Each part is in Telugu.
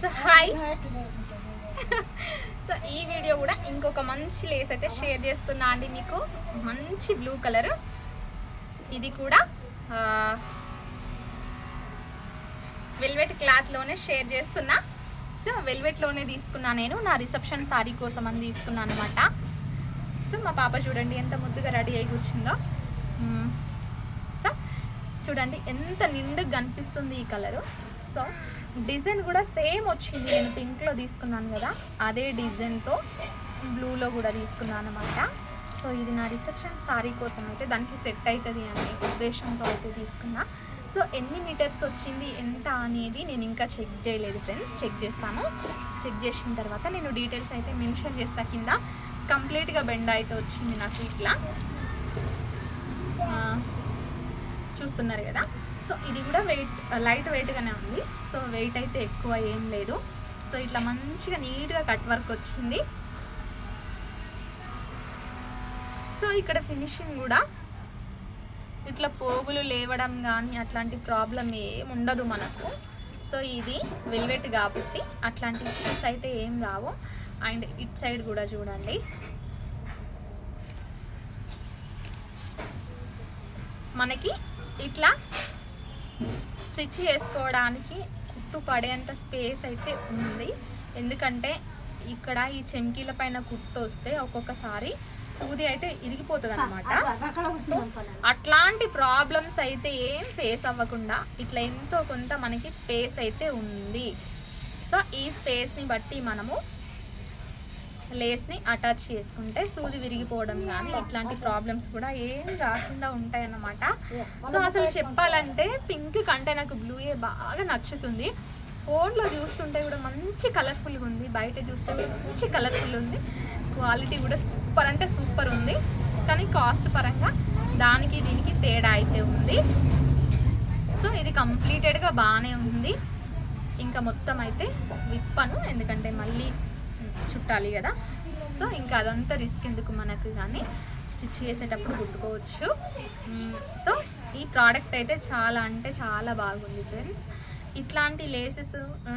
సో హాయ్ సో ఈ వీడియో కూడా ఇంకొక మంచి లేస్ అయితే షేర్ చేస్తున్నా అండి మీకు. మంచి బ్లూ కలర్ ఇది కూడా వెల్వెట్ క్లాత్లోనే షేర్ చేస్తున్నా. సో వెల్వెట్లోనే తీసుకున్నా నేను. నా రిసెప్షన్ శారీ కోసం అని తీసుకున్నాను అనమాట సో మా పాప చూడండి ఎంత ముద్దుగా రెడీ అయి కూర్చుందో. Hmm. సో చూడండి ఎంత నిండుగా కనిపిస్తుంది ఈ కలరు సో డిజైన్ కూడా సేమ్ వచ్చింది. నేను పింక్లో తీసుకున్నాను కదా అదే డిజైన్తో బ్లూలో కూడా తీసుకున్నాను అనమాట సో ఇది నా రిసెప్షన్ సారీ కోసం అయితే దానికి సెట్ అవుతుంది అనే ఉద్దేశంతో అయితే తీసుకున్నా. సో ఎన్ని మీటర్స్ వచ్చింది ఎంత అనేది నేను ఇంకా చెక్ చేయలేదు ఫ్రెండ్స్ చెక్ చేస్తాను. చెక్ చేసిన తర్వాత నేను డీటెయిల్స్ అయితే మెన్షన్ చేస్తా కింద. కంప్లీట్గా బెండ్ అయితే వచ్చింది నాకు ఇట్లా. చూస్తున్నారు కదా? సో ఇది కూడా వెయిట్ లైట్ వెయిట్గానే ఉంది. సో వెయిట్ అయితే ఎక్కువ ఏం లేదు. సో ఇట్లా మంచిగా నీట్గా కట్ వర్క్ వచ్చింది. సో ఇక్కడ ఫినిషింగ్ కూడా. ఇట్లా పోగులు లేవడం కానీ అట్లాంటి ప్రాబ్లం ఏం ఉండదు మనకు. సో ఇది వెల్వెట్ కాబట్టి అట్లాంటి ఇష్యూస్ అయితే ఏం రావు. అండ్ ఇట్ సైడ్ కూడా చూడండి. మనకి ఇట్లా స్టిచ్ చేసుకోవడానికి కుట్టు పడేంత స్పేస్ అయితే ఉంది. ఎందుకంటే ఇక్కడ ఈ చెంకీల పైన కుట్టు వస్తే ఒక్కొక్కసారి సూది అయితే ఇరిగిపోతుంది అనమాట అట్లాంటి ప్రాబ్లమ్స్ అయితే ఏం ఫేస్ అవ్వకుండా ఇట్లా ఎంతో కొంత మనకి స్పేస్ అయితే ఉంది. సో ఈ స్పేస్ని బట్టి మనము లేస్ని అటాచ్ చేసుకుంటే సూది విరిగిపోవడం కానీ ఇట్లాంటి ప్రాబ్లమ్స్ కూడా ఏం రాకుండా ఉంటాయన్నమాట. సో అసలు చెప్పాలంటే పింక్ కంటే నాకు బ్లూయే బాగా నచ్చుతుంది. ఫోన్లో చూస్తుంటే కూడా మంచి కలర్ఫుల్గా ఉంది. బయట చూస్తే కూడా మంచి కలర్ఫుల్ ఉంది. క్వాలిటీ కూడా సూపర్ అంటే సూపర్ ఉంది. కానీ కాస్ట్ పరంగా దానికి దీనికి తేడా అయితే ఉంది. సో ఇది కంప్లీటెడ్గా బాగానే ఉంది. ఇంకా మొత్తం అయితే విప్పను. ఎందుకంటే మళ్ళీ చుట్టాలి కదా. సో ఇంకా అదంతా రిస్క్ ఎందుకు మనకు కానీ స్టిచ్ చేసేటప్పుడు కుట్టుకోవచ్చు. సో ఈ ప్రోడక్ట్ అయితే చాలా అంటే చాలా బాగుంది ఫ్రెండ్స్. ఇట్లాంటి లేసెస్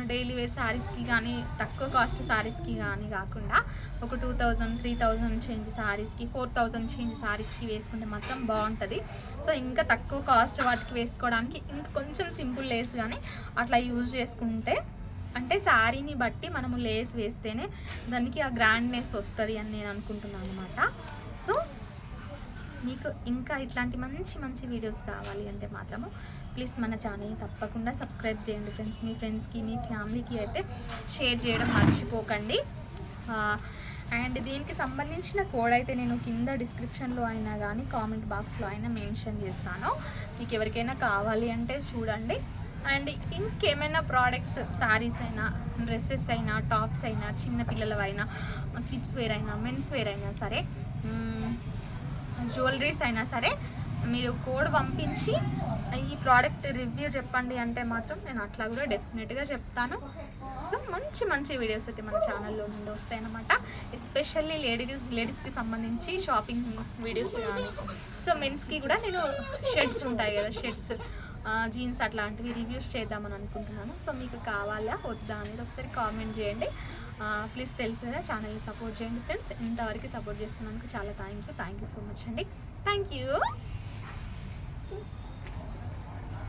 డైలీ వేర్ శారీస్కి కానీ తక్కువ కాస్ట్ శారీస్కి కానీ కాకుండా ఒక two thousand three thousand change శారీస్కి ఫోర్ థౌజండ్ చేంజ్ శారీస్కి వేసుకుంటే మాత్రం బాగుంటుంది. సో ఇంకా తక్కువ కాస్ట్ వాటికి వేసుకోవడానికి ఇంకా కొంచెం సింపుల్ లేస్ కానీ అట్లా యూజ్ చేసుకుంటే అంటే శారీని బట్టి మనము లేస్ వేస్తేనే దానికి ఆ గ్రాండ్నెస్ వస్తుంది అని నేను అనుకుంటున్నాను అనమాట సో మీకు ఇంకా ఇట్లాంటి మంచి మంచి వీడియోస్ కావాలి అంటే మాత్రము ప్లీజ్ మన ఛానల్ని తప్పకుండా సబ్స్క్రైబ్ చేయండి ఫ్రెండ్స్. మీ ఫ్రెండ్స్కి మీ ఫ్యామిలీకి అయితే షేర్ చేయడం మర్చిపోకండి. అండ్ దీనికి సంబంధించిన కోడ్ అయితే నేను కింద డిస్క్రిప్షన్లో అయినా కానీ కామెంట్ బాక్స్లో అయినా మెన్షన్ చేస్తాను. మీకు ఎవరికైనా కావాలి అంటే చూడండి. అండ్ ఇంకేమైనా ప్రోడక్ట్స్ శారీస్ అయినా డ్రెస్సెస్ అయినా టాప్స్ అయినా చిన్న పిల్లలవైనా కిడ్స్ వేర్ అయినా మెన్స్ వేర్ అయినా సరే జ్యువెలరీస్ అయినా సరే మీరు కోడ్ పంపించి ఈ ప్రోడక్ట్ రివ్యూ చెప్పండి అంటే మాత్రం నేను అట్లా కూడా డెఫినెట్గా చెప్తాను. సో మంచి మంచి వీడియోస్ అయితే మన ఛానల్లో నుండి వస్తాయన్నమాట. ఎస్పెషల్లీ లేడీస్ లేడీస్కి సంబంధించి షాపింగ్ వీడియోస్ కానీ సో మెన్స్కి కూడా నేను షర్ట్స్ ఉంటాయి కదా షర్ట్స్ జీన్స్ అట్లాంటివి రివ్యూస్ చేద్దామని అనుకుంటున్నాను. సో మీకు కావాలా వద్దా అనేది ఒకసారి కామెంట్ చేయండి. ప్లీజ్ తెలిసేదా ఛానల్ని సపోర్ట్ చేయండి ఫ్రెండ్స్. ఇంతవరకు సపోర్ట్ చేస్తున్నందుకు చాలా thank you. Thank you so much అండి. Thank you.